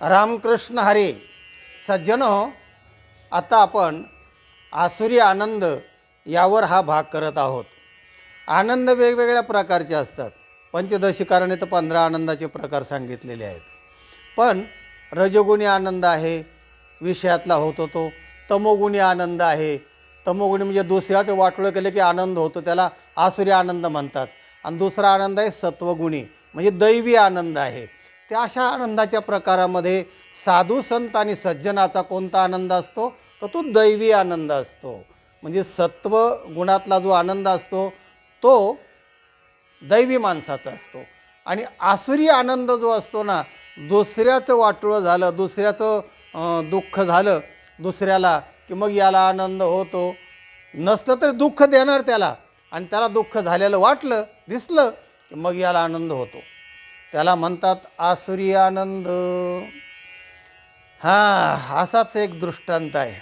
रामकृष्ण हरे सज्जन आता आपण आसुरी आनंद यावर हा भाग करत आहोत. आनंद वेगवेगळ्या प्रकारचे असतात. पंचदशी कारणे तर पंधरा आनंदाचे प्रकार सांगितलेले आहेत. पण रजोगुणी आनंद आहे विषयातला होतो तो. तमोगुणी आनंद आहे. तमोगुणी म्हणजे दुसऱ्याचं वाटोळं केलं की आनंद होतो त्याला आसुरी आनंद म्हणतात. आणि दुसरा आनंद आहे सत्वगुणी म्हणजे दैवी आनंद आहे. त्या अशा आनंदाच्या प्रकारामध्ये साधू संत आणि सज्जनाचा कोणता आनंद असतो? तर तो दैवी आनंद असतो. म्हणजे सत्व गुणातला जो आनंद असतो तो दैवी माणसाचा असतो. आणि आसुरी आनंद जो असतो ना दुसऱ्याचं वाटुळं झालं दुसऱ्याचं दुःख झालं दुसऱ्याला की मग याला आनंद होतो. नसलं तर दुःख देणार त्याला. आणि त्याला दुःख झालेलं वाटलं दिसलं की मग याला आनंद होतो. त्याला म्हणतात आसुरी आनंद हां असाच एक दृष्टांत आहे.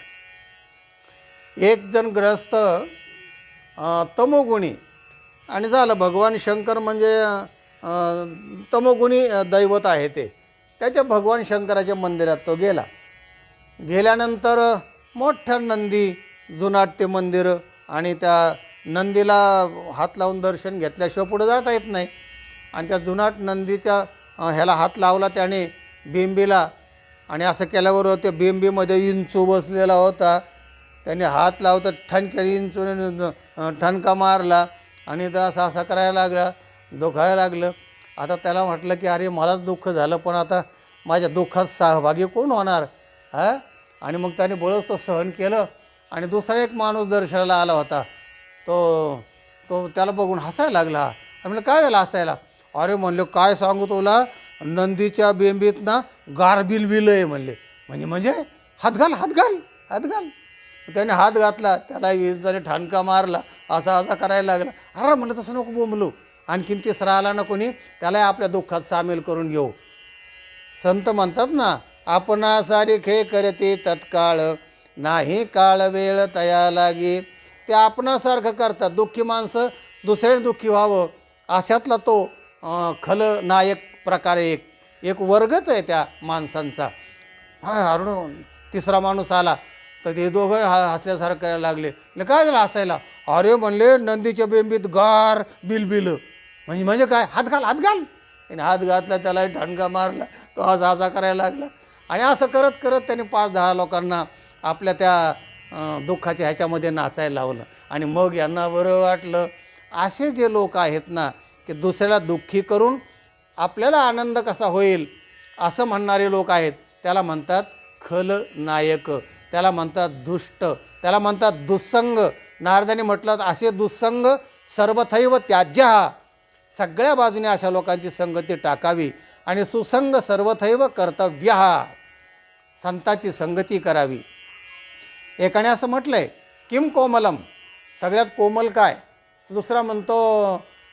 एक जण ग्रस्त तमोगुणी. आणि झालं भगवान शंकर म्हणजे तमोगुणी दैवत आहे ते. त्याच्या भगवान शंकराच्या मंदिरात तो गेला. गेल्यानंतर मोठ्या नंदी जुनाट ते मंदिर आणि त्या नंदीला हात लावून दर्शन घेतल्याशिवाय पुढं जाता येत नाही. आणि त्या जुनाट नंदीच्या ह्याला हात लावला त्याने बिंबीला. आणि असं केल्यावर त्या बिंबीमध्ये इंचू बसलेला होता. त्याने हात लावता ठणक्याने इंचूने ठणका मारला आणि तर असा असा करायला लागला दुखायला लागलं. आता त्याला म्हटलं की अरे मलाच दुःख झालं पण आता माझ्या दुःखात सहभागी कोण होणार? हा? आणि मग त्याने बळच तो सहन केलं आणि दुसरा एक माणूस दर्शनाला आला होता. तो तो त्याला बघून हसायला लागला. आणि म्हणलं काय झालं हसायला? अरे म्हणले काय सांगू तुला? नंदीच्या बेंबीत ना गारबिल बिल आहे म्हणले. म्हणजे म्हणजे? हात घाल हात घाल हात घाल. त्याने हात घातला त्याला विजाने ठाणका मारला असा असा करायला लागला. अरे म्हणलं तसं नको बोंबलू. आणखीन तिसरा आला ना कोणी त्याला आपल्या दुःखात सामील करून घेऊ. संत म्हणतात ना आपणा सारिखे करते तत्काळ. नाही काळ वेळ तया लागे. ते आपणासारखं करतात. दुःखी माणसं दुसऱ्याने दुःखी व्हावं. अशातला तो खलनायक प्रकारे नायक एक एक वर्गच आहे त्या माणसांचा. हा अरुण तिसरा माणूस आला तर ते दोघं हा हसल्यासारखं करायला लागले. म्हणले काय झालं हसायला? अरे म्हणले नंदीच्या बेंबीत गार बिलबिल. म्हणजे म्हणजे काय? हात घाल हात घाल. आणि हात घातला त्याला ढणका मारला तो असा असा करायला लागला. आणि असं करत करत त्याने पाच दहा लोकांना आपल्या त्या दुःखाच्या ह्याच्यामध्ये नाचायला लावलं. आणि मग यांना बरं वाटलं असे जे लोक आहेत ना की दुसऱ्याला दुःखी करून आपल्याला आनंद कसा होईल असं म्हणणारे लोक आहेत. त्याला म्हणतात खल नायक त्याला म्हणतात दुष्ट त्याला म्हणतात दुस्संग. नारदाने म्हटलं असे दुस्संग सर्वथैव त्याज्य. हा सगळ्या बाजूने अशा लोकांची संगती टाकावी आणि सुसंग सर्वथैव कर्तव्य. हा संताची संगती करावी. एकाने असं म्हटलं आहे किम कोमलम? सगळ्यात कोमल काय? दुसरा म्हणतो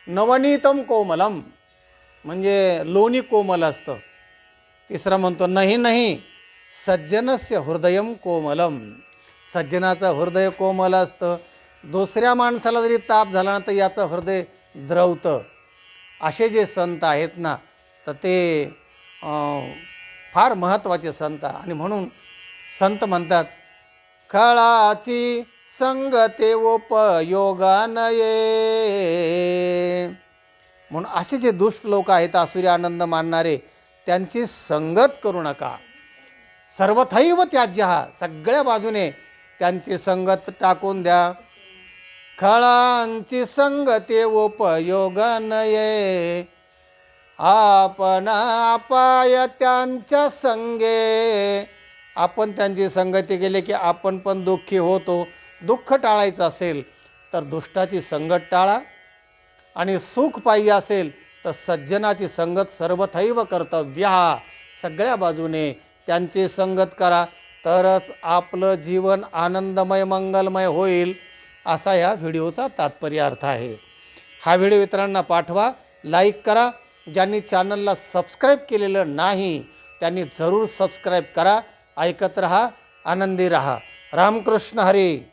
नवनीतम कोमलम. म्हणजे लोणी कोमल असतं. तिसरा म्हणतो नाही नाही सज्जनस्य हृदयम कोमलम. सज्जनाचं हृदय कोमल असतं. दुसऱ्या माणसाला जरी ताप झाला ना तर याचं हृदय द्रवतं. असे जे संत आहेत ना तर ते फार महत्त्वाचे संत. आणि म्हणून संत म्हणतात खळाची संगते उपयोगानये. म्हणून असे जे दुष्ट लोक आहेत आसुरी आनंद मानणारे त्यांची संगत करू नका. सर्वथैव त्याज्य हा. सगळ्या बाजूने त्यांची संगत टाकून द्या. खळांची संगते उपयोगानये. आपण अपाय त्यांच्या संगे. आपण त्यांची संगती केली की आपण पण दुःखी होतो. दुःख टाळायचं असेल तर दुष्टाची संगत टाळा आणि सुख पाहिजे असेल तर सज्जनाची संगत सर्वथैव कर्तव्य. हा सगळ्या बाजूने त्यांची संगत करा. तरच आपलं जीवन आनंदमय मंगलमय होईल असा या व्हिडिओचा तात्पर्य अर्थ आहे. हा व्हिडिओ इतरांना पाठवा लाईक करा. ज्यांनी चॅनलला सबस्क्राईब केलेलं नाही त्यांनी जरूर सबस्क्राईब करा. ऐकत रहा आनंदी रहा. रामकृष्ण हरी.